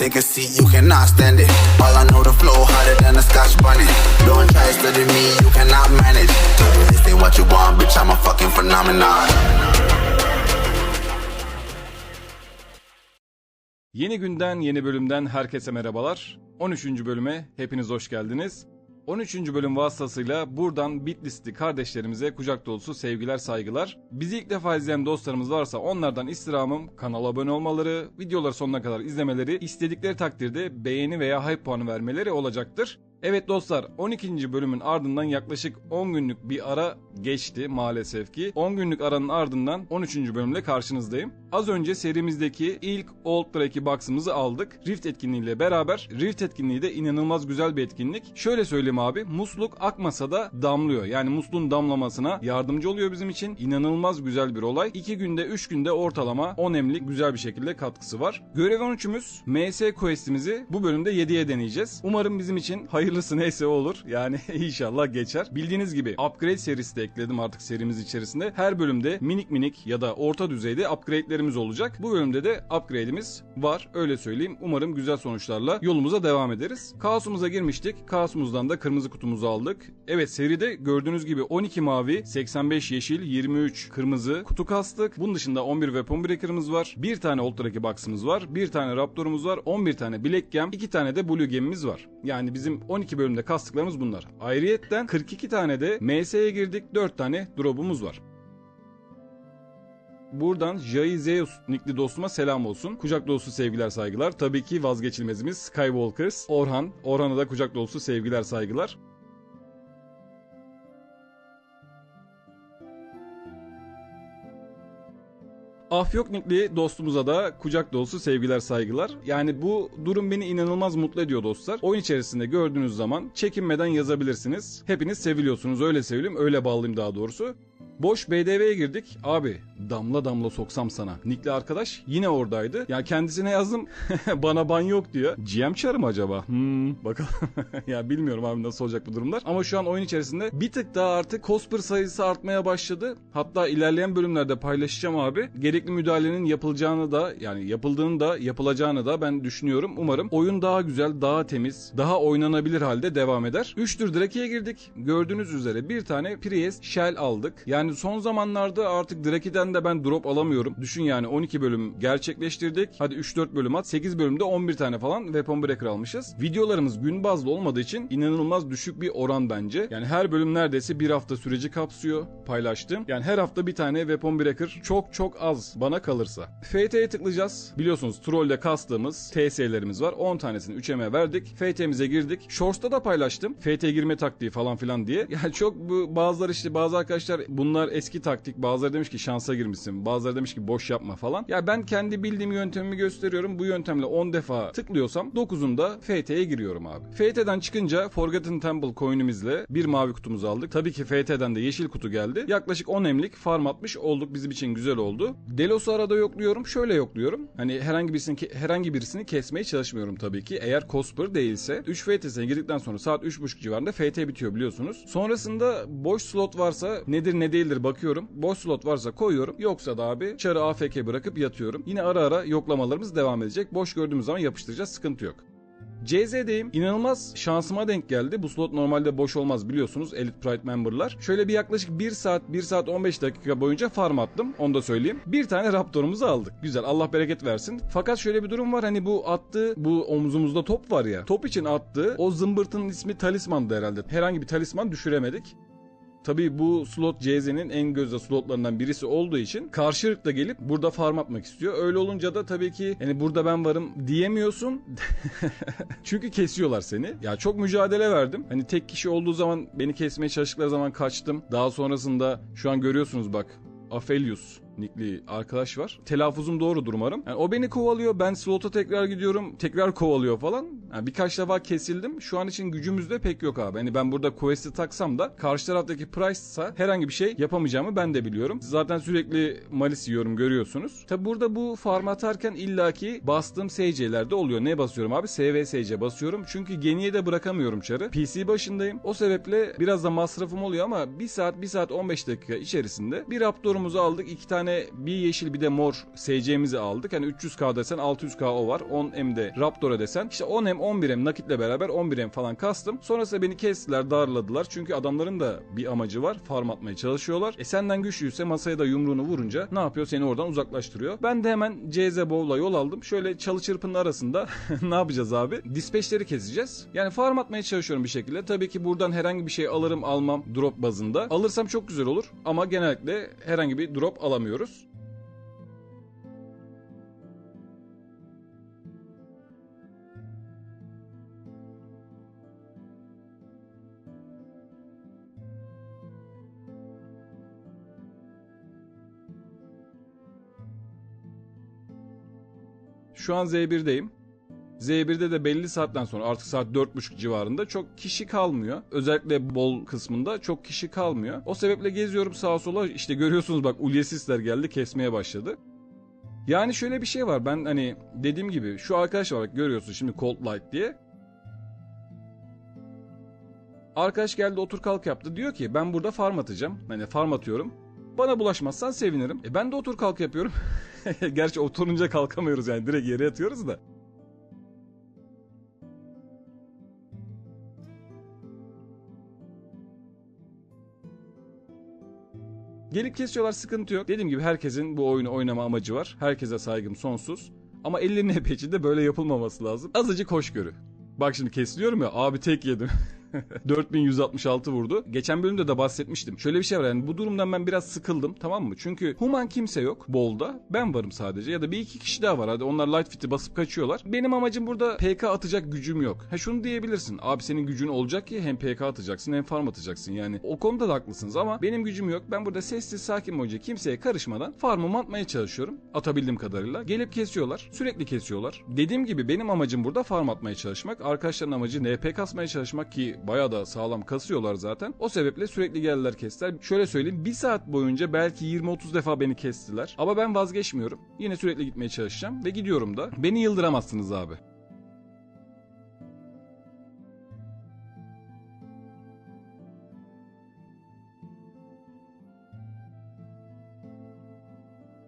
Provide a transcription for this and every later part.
Take a seat, you cannot stand it. All I know the flow harder than a scotch bunny. Don't try studying me, you cannot manage. This ain't what you want, bitch, I'm a fucking phenomenon. Yeni günden, yeni bölümden herkese merhabalar. 13. bölüme hepiniz hoş geldiniz. 13. bölüm vasıtasıyla buradan Bitlis'li kardeşlerimize kucak dolusu sevgiler, saygılar. Bizi ilk defa izleyen dostlarımız varsa onlardan istirhamım kanala abone olmaları, videoları sonuna kadar izlemeleri, istedikleri takdirde beğeni veya hype puanı vermeleri olacaktır. Evet dostlar 12. bölümün ardından yaklaşık 10 günlük bir ara geçti maalesef ki. 10 günlük aranın ardından 13. bölümle karşınızdayım. Az önce serimizdeki ilk Old Track'i box'ımızı aldık. Rift etkinliğiyle beraber. Rift etkinliği de inanılmaz güzel bir etkinlik. Şöyle söyleyeyim abi musluk akmasa da damlıyor. Yani musluğun damlamasına yardımcı oluyor bizim için. İnanılmaz güzel bir olay. 2 günde 3 günde ortalama 10 emlik güzel bir şekilde katkısı var. Görev 13'ümüz MS quest'imizi bu bölümde 7'ye deneyeceğiz. Umarım bizim için hayırlısı neyse olur. Yani inşallah geçer. Bildiğiniz gibi upgrade serisi de ekledim artık serimiz içerisinde. Her bölümde minik minik ya da orta düzeyde upgrade'lerimiz olacak. Bu bölümde de upgrade'imiz var. Öyle söyleyeyim. Umarım güzel sonuçlarla yolumuza devam ederiz. Kaosumuza girmiştik. Kaosumuzdan da kırmızı kutumuzu aldık. Evet seride gördüğünüz gibi 12 mavi, 85 yeşil, 23 kırmızı kutu kastık. Bunun dışında 11 weapon breaker'ımız var. Bir tane ultra box'ımız var. Bir tane raptor'umuz var. 11 tane black gem, 2 tane de blue gem'imiz var. Yani bizim 12 bölümde kastıklarımız bunlar. Ayrıyetten 42 tane de MS'ye girdik. 4 tane drop'umuz var. Buradan Jai Zeus nickli dostuma selam olsun. Kucak dolusu sevgiler saygılar. Tabii ki vazgeçilmezimiz Skywalkers. Orhan. Orhan'a da kucak dolusu sevgiler saygılar. Afyok nickli dostumuza da kucak dolusu sevgiler saygılar. Yani bu durum beni inanılmaz mutlu ediyor dostlar. Oyun içerisinde gördüğünüz zaman çekinmeden yazabilirsiniz. Hepiniz seviliyorsunuz öyle sevilim öyle bağlıyım daha doğrusu. Boş BDV'ye girdik. Abi damla damla soksam sana. Nickli arkadaş yine oradaydı. Ya kendisine yazdım. Bana ban yok diyor. GM çarı mı acaba? Hmm, bakalım. ya bilmiyorum abi nasıl olacak bu durumlar. Ama şu an oyun içerisinde bir tık daha artık cosper sayısı artmaya başladı. Hatta ilerleyen bölümlerde paylaşacağım abi. Gerekli müdahalenin yapılacağını da yani yapıldığını da yapılacağını da ben düşünüyorum. Umarım oyun daha güzel, daha temiz, daha oynanabilir halde devam eder. 3 tür Draki'ye girdik. Gördüğünüz üzere bir tane Priest Shell aldık. Yani son zamanlarda artık Draki'den de ben drop alamıyorum. Düşün yani 12 bölüm gerçekleştirdik. Hadi 3-4 bölüm at. 8 bölümde 11 tane falan Weapon Breaker almışız. Videolarımız gün bazlı olmadığı için inanılmaz düşük bir oran bence. Yani her bölüm neredeyse bir hafta süreci kapsıyor paylaştım. Yani her hafta bir tane Weapon Breaker çok çok az bana kalırsa. FT'ye tıklayacağız. Biliyorsunuz trollde kastığımız TS'lerimiz var. 10 tanesini 3M'e verdik. FT'mize girdik. Shorts'ta da paylaştım. FT girme taktiği falan filan diye. Yani çok bu bazıları işte bazı arkadaşlar bunlar eski taktik. Bazıları demiş ki şansa girmişsin. Bazıları demiş ki boş yapma falan. Ya ben kendi bildiğim yöntemimi gösteriyorum. Bu yöntemle 10 defa tıklıyorsam 9'unda FT'ye giriyorum abi. FT'den çıkınca Forgotten Temple coin'imizle bir mavi kutumuzu aldık. Tabii ki FT'den de yeşil kutu geldi. Yaklaşık 10 emlik farm atmış olduk. Bizim için güzel oldu. Delos'u arada yokluyorum. Şöyle yokluyorum. Hani herhangi birisini herhangi birisini kesmeye çalışmıyorum tabii ki. Eğer Cosper değilse 3 FT'sine girdikten sonra saat 3.30 civarında FT bitiyor biliyorsunuz. Sonrasında boş slot varsa nedir ne değildir bakıyorum. Boş slot varsa koyuyorum. Yoksa da abi çarı AFK bırakıp yatıyorum. Yine ara ara yoklamalarımız devam edecek. Boş gördüğümüz zaman yapıştıracağız. Sıkıntı yok. CZ'deyim. İnanılmaz şansıma denk geldi. Bu slot normalde boş olmaz biliyorsunuz Elite Pride memberlar. Şöyle bir yaklaşık 1 saat 1 saat 15 dakika boyunca farm attım. Onu da söyleyeyim. Bir tane Raptor'umuzu aldık. Güzel Allah bereket versin. Fakat şöyle bir durum var. Hani bu attığı bu omzumuzda top var ya. Top için attığı o zımbırtının ismi talismandı herhalde. Herhangi bir talisman düşüremedik. Tabii bu slot CZ'nin en gözde slotlarından birisi olduğu için karşılıkla gelip burada farm atmak istiyor. Öyle olunca da tabii ki hani burada ben varım diyemiyorsun. Çünkü kesiyorlar seni. Ya çok mücadele verdim. Hani tek kişi olduğu zaman beni kesmeye çalıştıkları zaman kaçtım. Daha sonrasında şu an görüyorsunuz bak Aphelios nickli arkadaş var. Telaffuzum doğrudur umarım. Yani o beni kovalıyor. Ben slota tekrar gidiyorum. Tekrar kovalıyor falan. Yani birkaç defa kesildim. Şu an için gücümüzde pek yok abi. Hani ben burada quest'i taksam da karşı taraftaki Price'sa herhangi bir şey yapamayacağımı ben de biliyorum. Zaten sürekli malis yiyorum görüyorsunuz. Tabi burada bu farm atarken illaki bastığım SC'lerde oluyor. Ne basıyorum abi? SVSC basıyorum. Çünkü geniye de bırakamıyorum çarı. PC başındayım. O sebeple biraz da masrafım oluyor ama 1 saat 1 saat 15 dakika içerisinde bir Raptor'umuzu aldık. 2 tane tane bir yeşil bir de mor SC'mizi aldık. Hani 300k desen 600k o var. 10M'de Raptor'a desen işte 10M 11M nakitle beraber 11M falan kastım. Sonrasında beni kestiler darladılar. Çünkü adamların da bir amacı var. Farm atmaya çalışıyorlar. E senden güçlüyse masaya da yumruğunu vurunca ne yapıyor? Seni oradan uzaklaştırıyor. Ben de hemen CZ Bowl'a yol aldım. Şöyle çalı çırpının arasında ne yapacağız abi? Dispatch'leri keseceğiz. Yani farm atmaya çalışıyorum bir şekilde. Tabii ki buradan herhangi bir şey alırım almam drop bazında. Alırsam çok güzel olur ama genellikle herhangi bir drop alamıyoruz. Şu an Z1'deyim. Z1'de de belli saatten sonra artık saat 4.30 civarında çok kişi kalmıyor. Özellikle bol kısmında çok kişi kalmıyor. O sebeple geziyorum sağa sola işte görüyorsunuz bak ulyesisler geldi kesmeye başladı. Yani şöyle bir şey var ben hani dediğim gibi şu arkadaş var bak görüyorsun şimdi Cold Light diye. Arkadaş geldi otur kalk yaptı diyor ki ben burada farm atacağım. Hani farm atıyorum. Bana bulaşmazsan sevinirim. E ben de otur kalk yapıyorum. Gerçi oturunca kalkamıyoruz yani direkt yere yatıyoruz da. Gelip kesiyorlar sıkıntı yok. Dediğim gibi herkesin bu oyunu oynama amacı var. Herkese saygım sonsuz. Ama ellerine peçinde böyle yapılmaması lazım. Azıcık hoşgörü. Bak şimdi kesiliyorum ya abi tek yedim. 4166 vurdu. Geçen bölümde de bahsetmiştim. Şöyle bir şey var yani bu durumdan ben biraz sıkıldım tamam mı? Çünkü human kimse yok bolda. Ben varım sadece ya da bir iki kişi daha var. Hadi onlar light fit'i basıp kaçıyorlar. Benim amacım burada PK atacak gücüm yok. Ha şunu diyebilirsin. Abi senin gücün olacak ki hem PK atacaksın hem farm atacaksın. Yani o konuda da haklısınız ama benim gücüm yok. Ben burada sessiz sakin boyunca kimseye karışmadan farmımı atmaya çalışıyorum. Atabildiğim kadarıyla. Gelip kesiyorlar. Sürekli kesiyorlar. Dediğim gibi benim amacım burada farm atmaya çalışmak. Arkadaşların amacı NP kasmaya çalışmak ki bayağı da sağlam kasıyorlar zaten. O sebeple sürekli geldiler kestiler. Şöyle söyleyeyim bir saat boyunca belki 20-30 defa beni kestiler. Ama ben vazgeçmiyorum. Yine sürekli gitmeye çalışacağım ve gidiyorum da. Beni yıldıramazsınız abi.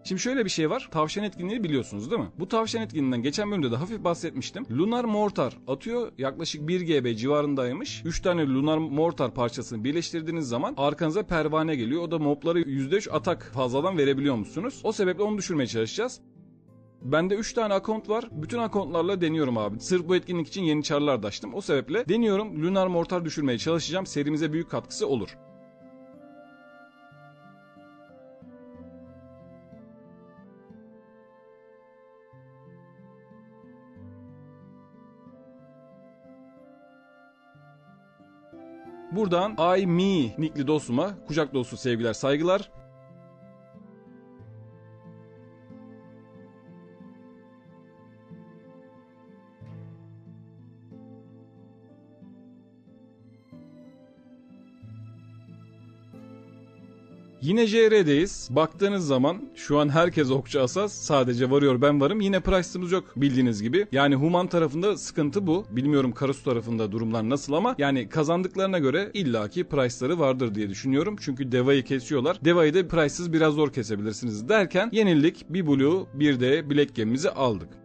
Şimdi şöyle bir şey var. Tavşan etkinliği biliyorsunuz değil mi? Bu tavşan etkinliğinden geçen bölümde de hafif bahsetmiştim. Lunar Mortar atıyor. Yaklaşık 1 GB civarındaymış. 3 tane Lunar Mortar parçasını birleştirdiğiniz zaman arkanıza pervane geliyor. O da mobları %3 atak fazladan verebiliyor musunuz? O sebeple onu düşürmeye çalışacağız. Bende 3 tane account var. Bütün accountlarla deniyorum abi. Sırf bu etkinlik için yeni çarlar da açtım. O sebeple deniyorum. Lunar Mortar düşürmeye çalışacağım. Serimize büyük katkısı olur. Buradan I Me nickli dostuma kucak dolusu sevgiler saygılar. Yine JR'deyiz. Baktığınız zaman şu an herkes okçu asas. Sadece varıyor ben varım. Yine price'ımız yok bildiğiniz gibi. Yani Human tarafında sıkıntı bu. Bilmiyorum Karus tarafında durumlar nasıl ama yani kazandıklarına göre illaki price'ları vardır diye düşünüyorum. Çünkü Deva'yı kesiyorlar. Deva'yı da price'sız biraz zor kesebilirsiniz derken yenildik. Bir Blue bir de Black Gem'imizi aldık.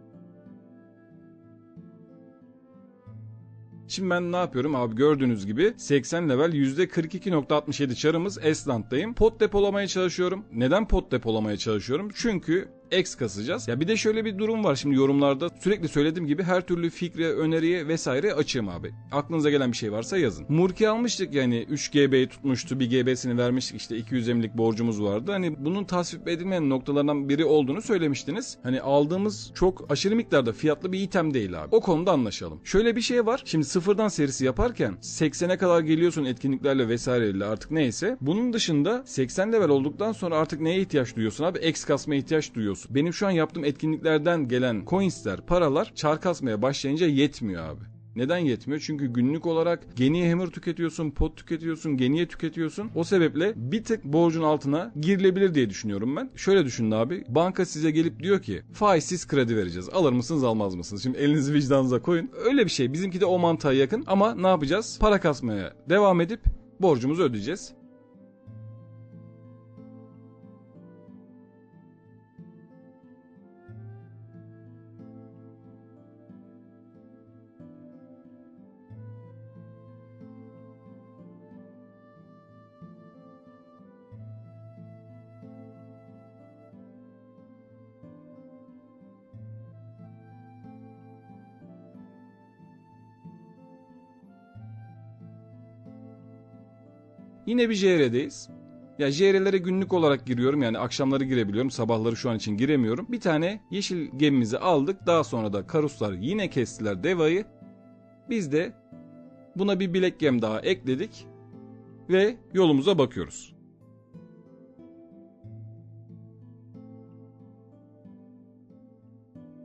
Şimdi ben ne yapıyorum abi gördüğünüz gibi 80 level %42.67 çarımız Esland'dayım. Pot depolamaya çalışıyorum. Neden pot depolamaya çalışıyorum? Çünkü X kasacağız. Ya bir de şöyle bir durum var şimdi yorumlarda sürekli söylediğim gibi her türlü fikre, öneriye vesaire açığım abi. Aklınıza gelen bir şey varsa yazın. Murki almıştık yani 3 GB'yi tutmuştu. Bir GB'sini vermiştik işte 200 emlik borcumuz vardı. Hani bunun tasvip edilmeyen noktalardan biri olduğunu söylemiştiniz. Hani aldığımız çok aşırı miktarda fiyatlı bir item değil abi. O konuda anlaşalım. Şöyle bir şey var. Şimdi sıfırdan serisi yaparken 80'e kadar geliyorsun etkinliklerle vesaireyle artık neyse. Bunun dışında 80 level olduktan sonra artık neye ihtiyaç duyuyorsun abi? X kasmaya ihtiyaç duyuyorsun. Benim şu an yaptığım etkinliklerden gelen coinsler, paralar çar kasmaya başlayınca yetmiyor abi. Neden yetmiyor? Çünkü günlük olarak geniye hammer tüketiyorsun, pot tüketiyorsun, geniye tüketiyorsun. O sebeple bir tık borcun altına girilebilir diye düşünüyorum ben. Şöyle düşünün abi. Banka size gelip diyor ki faizsiz kredi vereceğiz. Alır mısınız almaz mısınız? Şimdi elinizi vicdanınıza koyun. Öyle bir şey. Bizimki de o mantığa yakın. Ama ne yapacağız? Para kasmaya devam edip borcumuzu ödeyeceğiz. Yine bir JR'deyiz. Ya JR'lere günlük olarak giriyorum yani akşamları girebiliyorum. Sabahları şu an için giremiyorum. Bir tane yeşil gemimizi aldık. Daha sonra da Karuslar yine kestiler devayı. Biz de buna bir bilek gem daha ekledik. Ve yolumuza bakıyoruz.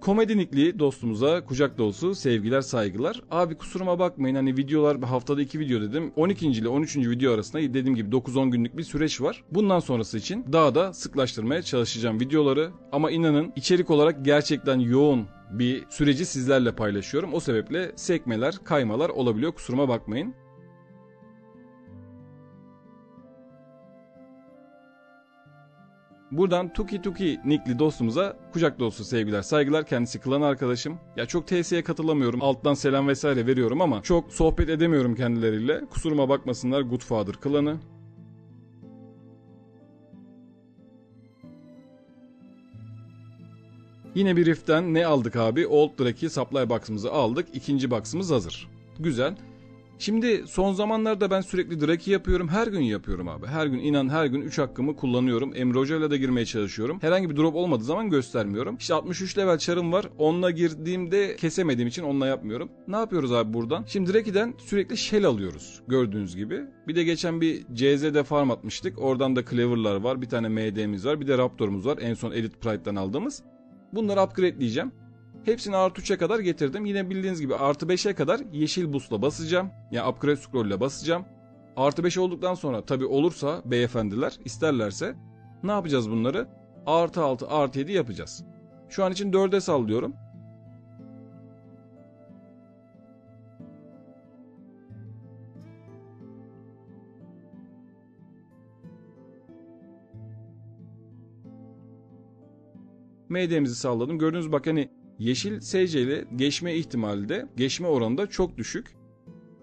Komedinikli dostumuza kucak dolusu sevgiler saygılar. Abi kusuruma bakmayın hani videolar haftada 2 video dedim. 12. ile 13. video arasında dediğim gibi 9-10 günlük bir süreç var. Bundan sonrası için daha da sıklaştırmaya çalışacağım videoları. Ama inanın içerik olarak gerçekten yoğun bir süreci sizlerle paylaşıyorum. O sebeple sekmeler, kaymalar olabiliyor kusuruma bakmayın. Buradan Tuki Tuki nickli dostumuza kucak dolusu sevgiler, saygılar. Kendisi klan arkadaşım. Ya çok TS'ye katılamıyorum. Alttan selam vesaire veriyorum ama çok sohbet edemiyorum kendileriyle. Kusuruma bakmasınlar Goodfather klanı. Yine bir rift'ten ne aldık abi? Old Drake'i supply box'ımızı aldık. İkinci box'ımız hazır. Güzel. Şimdi son zamanlarda ben sürekli Draki yapıyorum. Her gün yapıyorum abi. Her gün inan her gün 3 hakkımı kullanıyorum. Emre Hoca'yla da girmeye çalışıyorum. Herhangi bir drop olmadığı zaman göstermiyorum. İşte 63 level çarım var. Onunla girdiğimde kesemediğim için onunla yapmıyorum. Ne yapıyoruz abi buradan? Şimdi Draki'den sürekli shell alıyoruz. Gördüğünüz gibi. Bir de geçen bir CZ'de farm atmıştık. Oradan da Cleaver'lar var. Bir tane MD'miz var. Bir de Raptor'umuz var. En son Elite Pride'dan aldığımız. Bunları upgradeleyeceğim. Hepsini artı 3'e kadar getirdim. Yine bildiğiniz gibi artı 5'e kadar yeşil busla basacağım. Yani upgrade scroll ile basacağım. Artı 5 olduktan sonra tabi olursa beyefendiler isterlerse ne yapacağız bunları? Artı 6 artı 7 yapacağız. Şu an için 4'e sallıyorum. MD'mizi salladım. Gördüğünüz bak hani Yeşil SC ile geçme ihtimali de geçme oranı da çok düşük.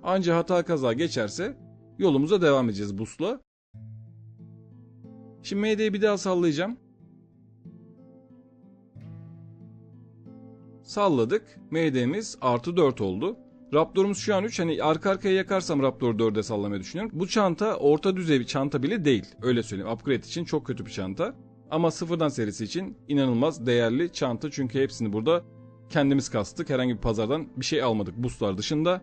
Anca hata kaza geçerse yolumuza devam edeceğiz busla. Şimdi MD'yi bir daha sallayacağım. Salladık. MD'miz artı 4 oldu. Raptor'umuz şu an 3. Hani arka arkaya yakarsam Raptor 4'e sallamayı düşünüyorum. Bu çanta orta düzey bir çanta bile değil. Öyle söyleyeyim. Upgrade için çok kötü bir çanta. Ama sıfırdan serisi için inanılmaz değerli çanta çünkü hepsini burada kendimiz kastık. Herhangi bir pazardan bir şey almadık boostlar dışında.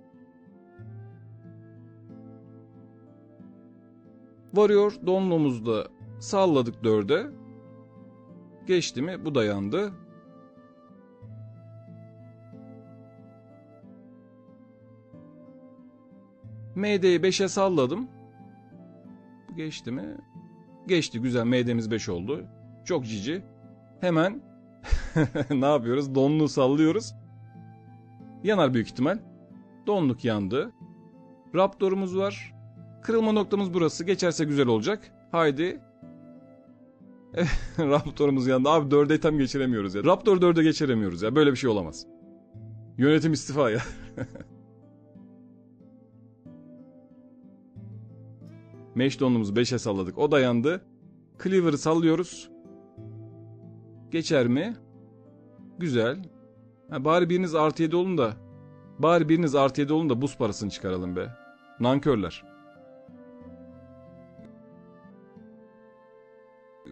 Varıyor donluğumuzda salladık 4'e. Geçti mi bu da yandı. MD'yi 5'e salladım. Geçti mi? Geçti güzel MD'miz 5 oldu. Çok cici. Hemen ne yapıyoruz? Donluğu sallıyoruz. Yanar büyük ihtimal. Donluk yandı. Raptor'umuz var. Kırılma noktamız burası. Geçerse güzel olacak. Haydi. Raptor'umuz yandı. Abi 4'e item geçiremiyoruz ya. Raptor 4'e geçiremiyoruz ya. Böyle bir şey olamaz. Yönetim istifa ya. Mesh donumuzu 5'e salladık. O da yandı. Cleaver'ı sallıyoruz. Geçer mi? Güzel. Ha, bari biriniz artı 7 olun da. Bari biriniz artı 7 olun da buz parasını çıkaralım be. Nankörler.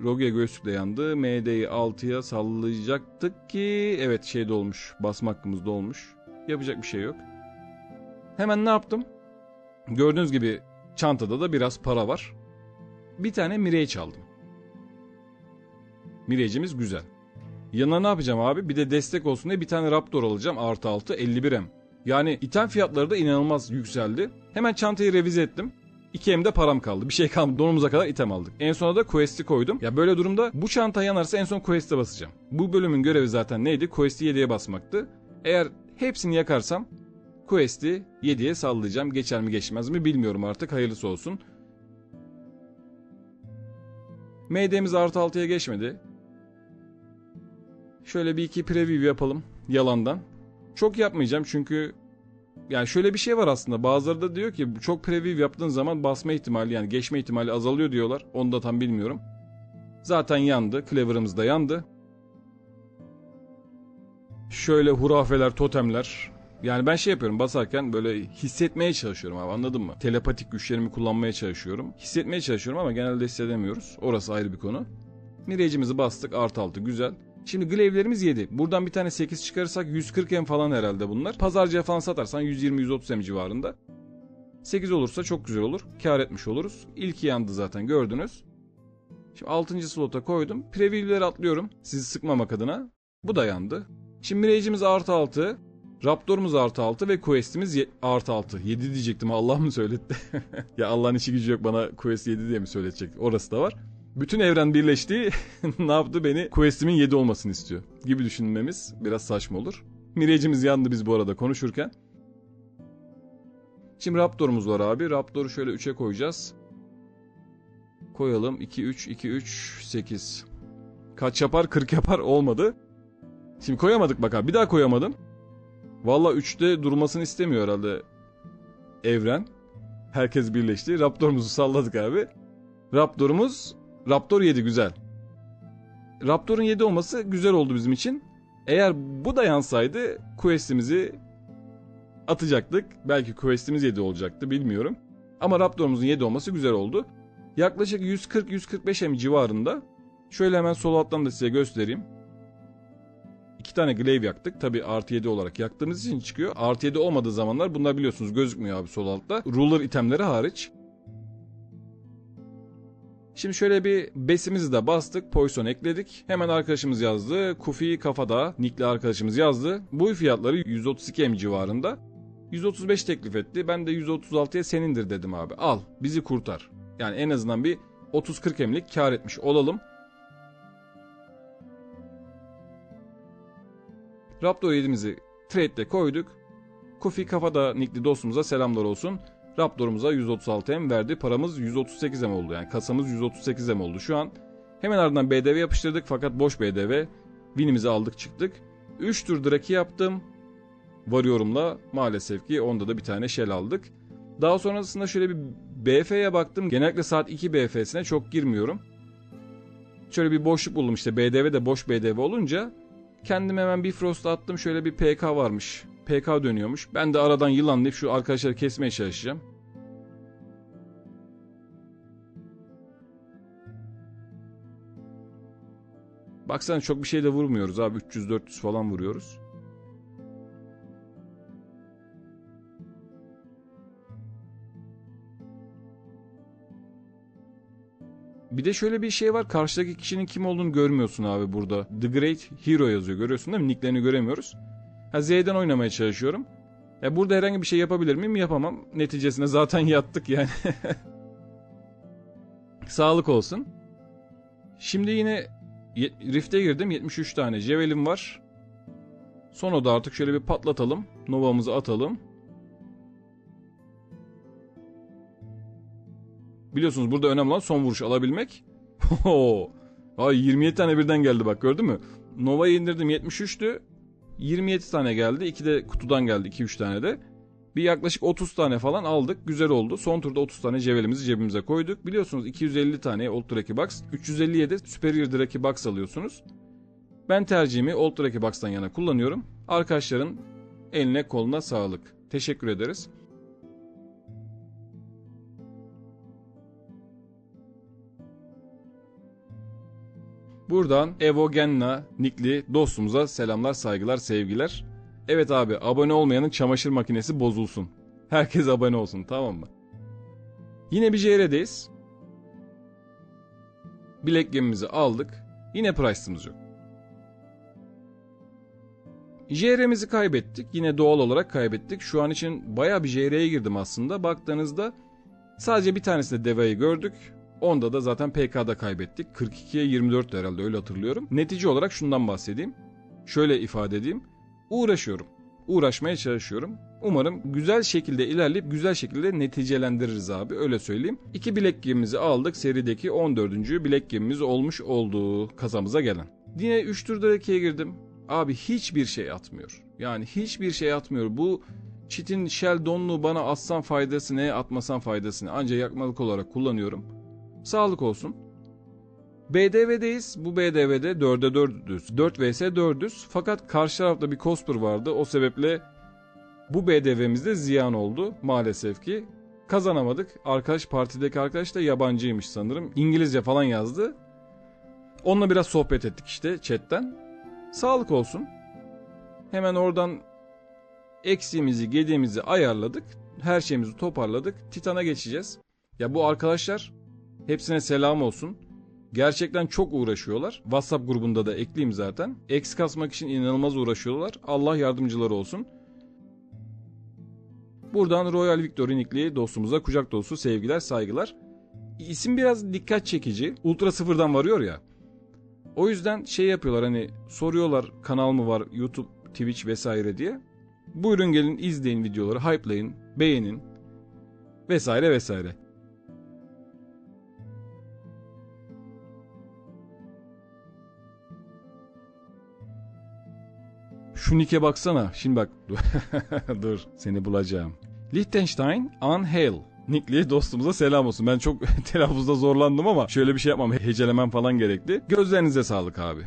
Rogue göğüslükle yandı. MD'yi 6'ya sallayacaktık ki... Evet şeyde olmuş. Basma hakkımızda olmuş. Yapacak bir şey yok. Hemen ne yaptım? Gördüğünüz gibi çantada da biraz para var. Bir tane Mirage çaldım. Mirage'imiz güzel. Yanına ne yapacağım abi? Bir de destek olsun diye bir tane Raptor alacağım. Artı 6 51M. Yani item fiyatları da inanılmaz yükseldi. Hemen çantayı revize ettim. 2M'de param kaldı. Bir şey kalmadı. Donumuza kadar item aldık. En sona da Quest'i koydum. Ya böyle durumda bu çanta yanarsa en son Quest'e basacağım. Bu bölümün görevi zaten neydi? Quest'i 7'ye basmaktı. Eğer hepsini yakarsam Quest'i 7'ye sallayacağım. Geçer mi geçmez mi bilmiyorum artık. Hayırlısı olsun. MD'miz artı 6'ya geçmedi. Şöyle bir iki preview yapalım yalandan. Çok yapmayacağım çünkü yani şöyle bir şey var aslında. Bazıları da diyor ki çok preview yaptığın zaman basma ihtimali yani geçme ihtimali azalıyor diyorlar. Onu da tam bilmiyorum. Zaten yandı. Cleaver'ımız da yandı. Şöyle hurafeler, totemler. Yani ben şey yapıyorum basarken böyle hissetmeye çalışıyorum abi anladın mı? Telepatik güçlerimi kullanmaya çalışıyorum. Hissetmeye çalışıyorum ama genelde hissedemiyoruz. Orası ayrı bir konu. Mirage'imizi bastık artı altı güzel. Şimdi glaive'lerimiz 7. Buradan bir tane 8 çıkarırsak 140 M falan herhalde bunlar. Pazarcıya falan satarsan 120-130 M civarında. 8 olursa çok güzel olur. Kar etmiş oluruz. İlki yandı zaten gördünüz. Şimdi 6. slota koydum. Preview'leri atlıyorum. Sizi sıkmamak adına. Bu da yandı. Şimdi Mirage'imiz artı 6. Raptor'umuz artı 6 ve Quest'imiz artı 6. 7 diyecektim Allah mı söyletti? ya Allah'ın işi gücü yok bana Quest 7 diye mi söyletecek? Orası da var. Bütün evren birleşti. ne yaptı? Beni Quest'imin 7 olmasını istiyor. Gibi düşünmemiz biraz saçma olur. Mirage'imiz yandı biz bu arada konuşurken. Şimdi Raptor'umuz var abi. Raptor'u şöyle 3'e koyacağız. Koyalım. 2, 3, 2, 3, 8. Kaç yapar? 40 yapar. Olmadı. Şimdi koyamadık bak abi. Bir daha koyamadım. Valla 3'te durmasını istemiyor herhalde evren. Herkes birleşti. Raptor'umuzu salladık abi. Raptor'umuz Raptor 7 güzel. Raptor'un 7 olması güzel oldu bizim için. Eğer bu da yansaydı quest'imizi atacaktık. Belki quest'imiz 7 olacaktı bilmiyorum. Ama Raptor'umuzun 7 olması güzel oldu. Yaklaşık 140-145 M civarında. Şöyle hemen sol alttan da size göstereyim. İki tane glaive yaktık. Tabi artı 7 olarak yaktığımız için çıkıyor. Artı 7 olmadığı zamanlar bunlar biliyorsunuz gözükmüyor abi sol altta. Ruler itemleri hariç. Şimdi şöyle bir besimizi de bastık. Poison ekledik. Hemen arkadaşımız yazdı. Kufi kafada. Nickli arkadaşımız yazdı. Bu fiyatları 132 M civarında. 135 teklif etti. Ben de 136'ya senindir dedim abi. Al bizi kurtar. Yani en azından bir 30-40 M'lik kar etmiş olalım. Raptor 7'mizi trade'de koyduk. Kufi kafada nickli dostumuza selamlar olsun. Raptor'umuza 136 M verdi. Paramız 138 M oldu. Yani kasamız 138 M oldu şu an. Hemen ardından BDV yapıştırdık fakat boş BDV. Win'imizi aldık çıktık. 3 tur draki yaptım. Varıyorum'la maalesef ki onda da bir tane shell aldık. Daha sonrasında şöyle bir BF'ye baktım. Genellikle saat 2 BF'sine çok girmiyorum. Şöyle bir boşluk buldum işte BDV de boş BDV olunca Kendim hemen Bifrost'a attım. Şöyle bir PK varmış. PK dönüyormuş. Ben de aradan yılanlayıp şu arkadaşları kesmeye çalışacağım. Baksana çok bir şey de vurmuyoruz abi. 300-400 falan vuruyoruz. Bir de şöyle bir şey var. Karşıdaki kişinin kim olduğunu görmüyorsun abi burada. The Great Hero yazıyor. Görüyorsun değil mi? Nicklerini göremiyoruz. Ha Z'den oynamaya çalışıyorum. Ya burada herhangi bir şey yapabilir miyim? Yapamam. Neticesinde zaten yattık yani. Sağlık olsun. Şimdi yine Rift'e girdim. 73 tane Javelin var. Son oda artık şöyle bir patlatalım. Nova'mızı atalım. Biliyorsunuz burada önemli olan son vuruş alabilmek. Ay 27 tane birden geldi bak gördün mü? Nova'yı indirdim 73'tü. 27 tane geldi. 2 de kutudan geldi 2-3 tane de. Bir yaklaşık 30 tane falan aldık. Güzel oldu. Son turda 30 tane cevelimizi cebimize koyduk. Biliyorsunuz 250 tane Old Draki Box. 350'ye de Superior Draki Box alıyorsunuz. Ben tercihimi Old Draki Box'tan yana kullanıyorum. Arkadaşların eline koluna sağlık. Teşekkür ederiz. Buradan Evo Genna nickli dostumuza selamlar, saygılar, sevgiler. Evet abi abone olmayanın çamaşır makinesi bozulsun. Herkes abone olsun tamam mı? Yine bir JR'deyiz. Bilek gemimizi aldık. Yine price'ımız yok. JR'mizi kaybettik. Yine doğal olarak kaybettik. Şu an için baya bir JR'ye girdim aslında. Baktığınızda sadece bir tanesinde devayı gördük. Onda da zaten PK'da kaybettik. 42'ye 24 herhalde öyle hatırlıyorum. Netice olarak şundan bahsedeyim. Şöyle ifade edeyim. Uğraşıyorum. Uğraşmaya çalışıyorum. Umarım güzel şekilde ilerleyip güzel şekilde neticelendiririz abi öyle söyleyeyim. İki bilek gemimizi aldık. Serideki 14. bilek gemimiz olmuş olduğu kasamıza gelen. Yine 3 turda ikiye girdim. Abi hiçbir şey atmıyor. Yani hiçbir şey atmıyor. Bu çitin shell donluğu bana atsan faydası ne atmasan faydası ne. Ancak yakmalık olarak kullanıyorum. Sağlık olsun. BDV'deyiz. Bu BDV'de 4'e 4'üz. 4 vs 4'üz. Fakat karşı tarafta bir Cosper vardı. O sebeple Bu BDV'miz de ziyan oldu maalesef ki. Kazanamadık. Arkadaş partideki arkadaş da yabancıymış sanırım. İngilizce falan yazdı. Onunla biraz sohbet ettik işte chatten. Sağlık olsun. Hemen oradan eksiğimizi, gediğimizi ayarladık. Her şeyimizi toparladık. Titan'a geçeceğiz. Ya bu arkadaşlar hepsine selam olsun. Gerçekten çok uğraşıyorlar. WhatsApp grubunda da ekleyeyim zaten. Eks kasmak için inanılmaz uğraşıyorlar. Allah yardımcıları olsun. Buradan Royal Victory nickli dostumuza kucak dolusu sevgiler, saygılar. İsim biraz dikkat çekici. Ultra sıfırdan varıyor ya. O yüzden şey yapıyorlar hani soruyorlar kanal mı var YouTube, Twitch vesaire diye. Buyurun gelin izleyin videoları, hype'layın, beğenin vesaire vesaire. Şu nike baksana. Şimdi bak. Dur seni bulacağım. Liechtenstein Anhel. Nickli dostumuza selam olsun. Ben çok telaffuzda zorlandım ama şöyle bir şey yapmam. Hecelemem falan gerekli. Gözlerinize sağlık abi.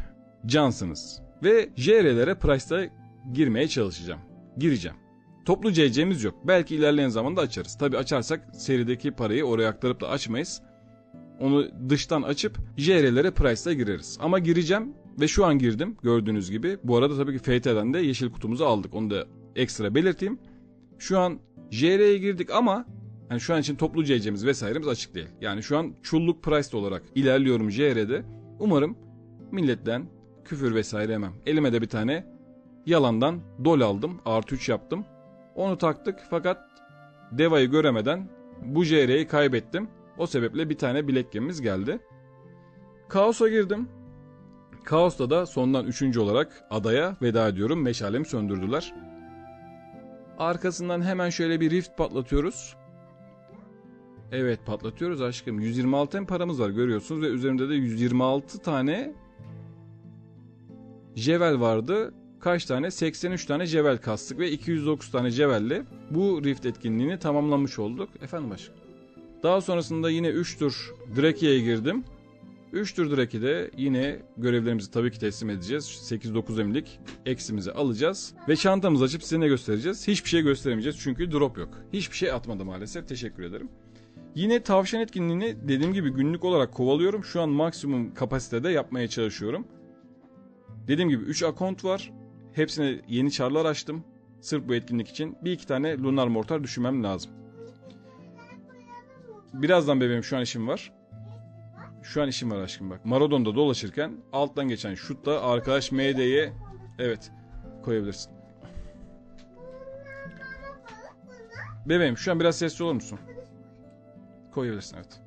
Cansınız. Ve JR'lere Price'da girmeye çalışacağım. Gireceğim. Toplu CC'miz yok. Belki ilerleyen zamanda açarız. Tabi açarsak serideki parayı oraya aktarıp da açmayız. Onu dıştan açıp JR'lere Price'da gireriz. Ama gireceğim ve şu an girdim gördüğünüz gibi. Bu arada tabii ki FT'den de yeşil kutumuzu aldık. Onu da ekstra belirteyim. Şu an JR'ye girdik ama yani şu an için toplu CC'miz vesairemiz açık değil. Yani şu an çulluk price olarak ilerliyorum JR'de. Umarım milletten küfür vesaire yemem. Elime de bir tane yalandan dol aldım. Artı 3 yaptım. Onu taktık fakat Deva'yı göremeden bu JR'yi kaybettim. O sebeple bir tane bilek gemimiz geldi. Kaos'a girdim. Kaos'ta da sondan üçüncü olarak adaya veda ediyorum. Meşalemi söndürdüler. Arkasından hemen şöyle bir rift patlatıyoruz. Evet patlatıyoruz aşkım. 126 en paramız var görüyorsunuz ve üzerinde de 126 tane Jevel vardı. Kaç tane? 83 tane Jevel kastık ve 209 tane Jevel'le bu rift etkinliğini tamamlamış olduk. Efendim aşkım. Daha sonrasında yine 3 tur Drakia'ya girdim. 3 tur Draki'de yine görevlerimizi tabii ki teslim edeceğiz. 8-9 emlik eksimizi alacağız. Ve çantamızı açıp size ne göstereceğiz? Hiçbir şey gösteremeyeceğiz çünkü drop yok. Hiçbir şey atmadı maalesef. Teşekkür ederim. Yine tavşan etkinliğini dediğim gibi günlük olarak kovalıyorum. Şu an maksimum kapasitede yapmaya çalışıyorum. Dediğim gibi 3 akont var. Hepsine yeni çarlar açtım. Sırf bu etkinlik için. Bir iki tane lunar mortar düşünmem lazım. Birazdan bebeğim şu an işim var. Şu an işim var aşkım bak. Maradon'da dolaşırken alttan geçen şutta arkadaş MD'ye evet koyabilirsin. Bebeğim şu an biraz sesli olur musun? Koyabilirsin evet.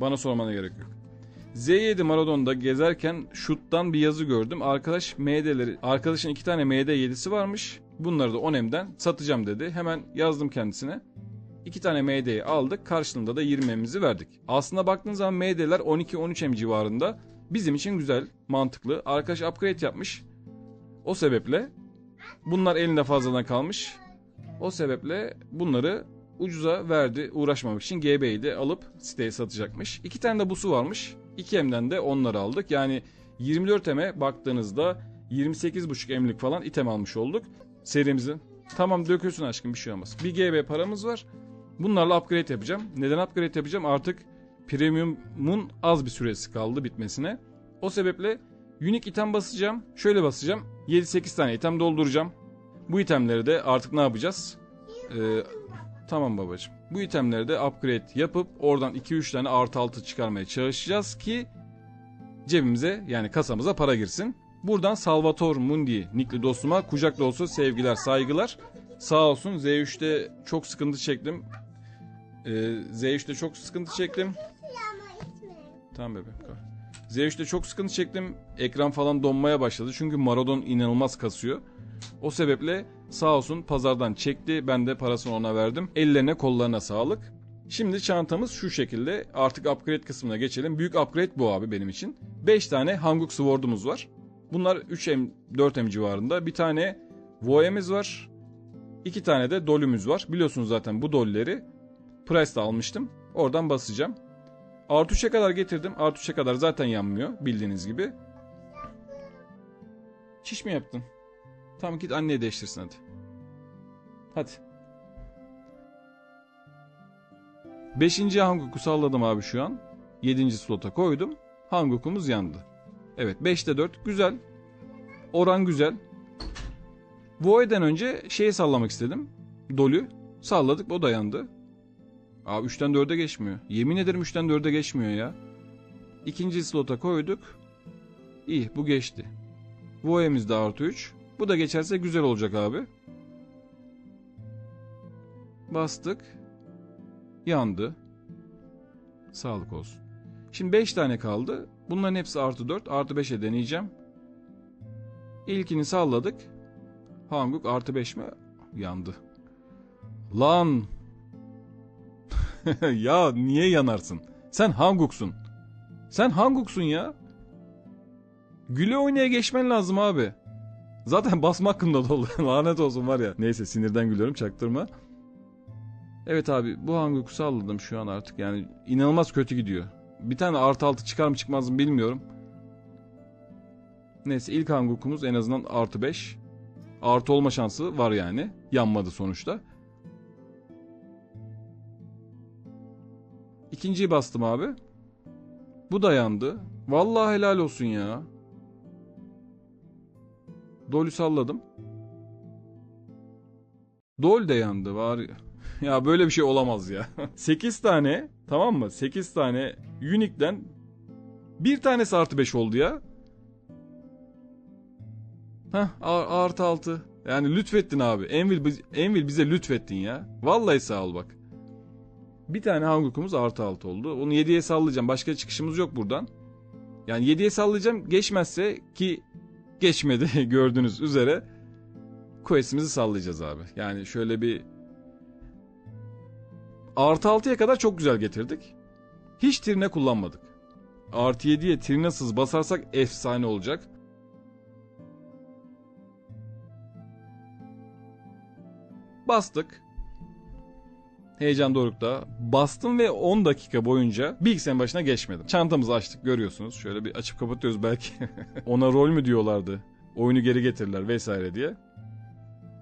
Bana sormana gerek yok. Z7 Maradon'da gezerken şuttan bir yazı gördüm. Arkadaş MD'leri, arkadaşın iki tane MD 7'si varmış. Bunları da Onem'den satacağım dedi. Hemen yazdım kendisine. İki tane MD'yi aldık. Karşılığında da 20'mizi verdik. Aslında baktığınız zaman MD'ler 12-13M civarında. Bizim için güzel, mantıklı. Arkadaş upgrade yapmış. O sebeple bunlar elinde fazladan kalmış. O sebeple bunları ucuza verdi uğraşmamak için GB'yi de alıp siteye satacakmış. İki tane de busu varmış. 2M'den de onları aldık. Yani 24M'e baktığınızda 28.5 M'lik falan item almış olduk. Serimizin. Tamam döküyorsun aşkım bir şey olmaz. Bir GB paramız var. Bunlarla upgrade yapacağım. Neden upgrade yapacağım? Artık premium'un az bir süresi kaldı bitmesine. O sebeple unique item basacağım. Şöyle basacağım. 7-8 tane item dolduracağım. Bu itemleri de artık ne yapacağız? Ee, tamam babacığım. Bu itemleri de upgrade yapıp oradan 2-3 tane artı altı çıkarmaya çalışacağız ki cebimize yani kasamıza para girsin. Buradan Salvator Mundi nickli dostuma kucak dolusu sevgiler saygılar. Sağ olsun Z3'te çok sıkıntı çektim. Ee, Z3'te çok sıkıntı çektim. Tamam bebeğim. kal. Z3'te çok sıkıntı çektim. Ekran falan donmaya başladı. Çünkü Maradon inanılmaz kasıyor. O sebeple sağ olsun pazardan çekti. Ben de parasını ona verdim. Ellerine kollarına sağlık. Şimdi çantamız şu şekilde. Artık upgrade kısmına geçelim. Büyük upgrade bu abi benim için. 5 tane Hanguk Sword'umuz var. Bunlar 3M 4M civarında. Bir tane Voe'miz var. İki tane de dolümüz var. Biliyorsunuz zaten bu dolleri Price'da almıştım. Oradan basacağım. Artı 3'e kadar getirdim. Artı 3'e kadar zaten yanmıyor bildiğiniz gibi. Çiş mi yaptın? Tamam git anneye değiştirsin hadi. Hadi. Beşinci Hanguk'u salladım abi şu an. Yedinci slota koydum. Hanguk'umuz yandı. Evet 5'te 4 güzel. Oran güzel. Void'den önce şeyi sallamak istedim. Dolü. Salladık o da yandı. Abi 3'ten 4'e geçmiyor. Yemin ederim 3'ten 4'e geçmiyor ya. İkinci slota koyduk. İyi bu geçti. Voe'miz de artı 3. Bu da geçerse güzel olacak abi. Bastık. Yandı. Sağlık olsun. Şimdi 5 tane kaldı. Bunların hepsi artı 4. Artı 5'e deneyeceğim. İlkini salladık. Hanguk artı 5 mi? Yandı. Lan. ya niye yanarsın? Sen Hanguk'sun. Sen Hanguk'sun ya. Güle oynaya geçmen lazım abi. Zaten basma hakkında dolu. Lanet olsun var ya. Neyse sinirden gülüyorum çaktırma. Evet abi bu Hanguk'u salladım şu an artık yani inanılmaz kötü gidiyor. Bir tane artı altı çıkar mı çıkmaz mı bilmiyorum. Neyse ilk Hanguk'umuz en azından artı 5. Artı olma şansı var yani. Yanmadı sonuçta. İkinciyi bastım abi. Bu da yandı. Vallahi helal olsun ya. Dolü salladım. Dol de yandı var ya. Ya böyle bir şey olamaz ya. 8 tane tamam mı? 8 tane Unique'den bir tanesi artı 5 oldu ya. Heh artı 6. Yani lütfettin abi. Envil, Envil bize lütfettin ya. Vallahi sağ ol bak. Bir tane Hanguk'umuz artı 6 oldu. Onu 7'ye sallayacağım. Başka çıkışımız yok buradan. Yani 7'ye sallayacağım. Geçmezse ki geçmedi gördüğünüz üzere. Quest'imizi sallayacağız abi. Yani şöyle bir Artı 6'ya kadar çok güzel getirdik. Hiç trine kullanmadık. Artı 7'ye trinasız basarsak efsane olacak. Bastık. Heyecan dorukta. Bastım ve 10 dakika boyunca bilgisayarın başına geçmedim. Çantamızı açtık görüyorsunuz. Şöyle bir açıp kapatıyoruz belki. Ona rol mü diyorlardı. Oyunu geri getirirler vesaire diye.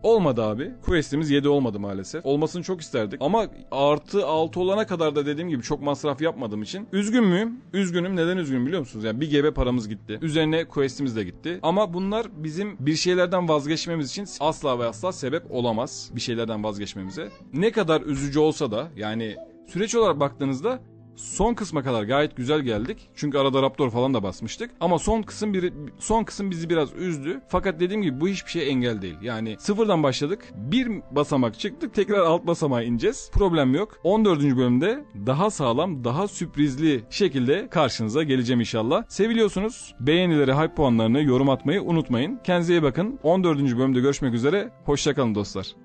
Olmadı abi. Quest'imiz 7 olmadı maalesef. Olmasını çok isterdik. Ama artı 6 olana kadar da dediğim gibi çok masraf yapmadığım için. Üzgün müyüm? Üzgünüm. Neden üzgünüm biliyor musunuz? Yani bir gebe paramız gitti. Üzerine quest'imiz de gitti. Ama bunlar bizim bir şeylerden vazgeçmemiz için asla ve asla sebep olamaz. Bir şeylerden vazgeçmemize. Ne kadar üzücü olsa da yani süreç olarak baktığınızda Son kısma kadar gayet güzel geldik. Çünkü arada Raptor falan da basmıştık. Ama son kısım bir son kısım bizi biraz üzdü. Fakat dediğim gibi bu hiçbir şeye engel değil. Yani sıfırdan başladık. Bir basamak çıktık. Tekrar alt basamağa ineceğiz. Problem yok. 14. bölümde daha sağlam, daha sürprizli şekilde karşınıza geleceğim inşallah. Seviliyorsunuz. Beğenileri, hype puanlarını yorum atmayı unutmayın. Kendinize iyi bakın. 14. bölümde görüşmek üzere. Hoşçakalın dostlar.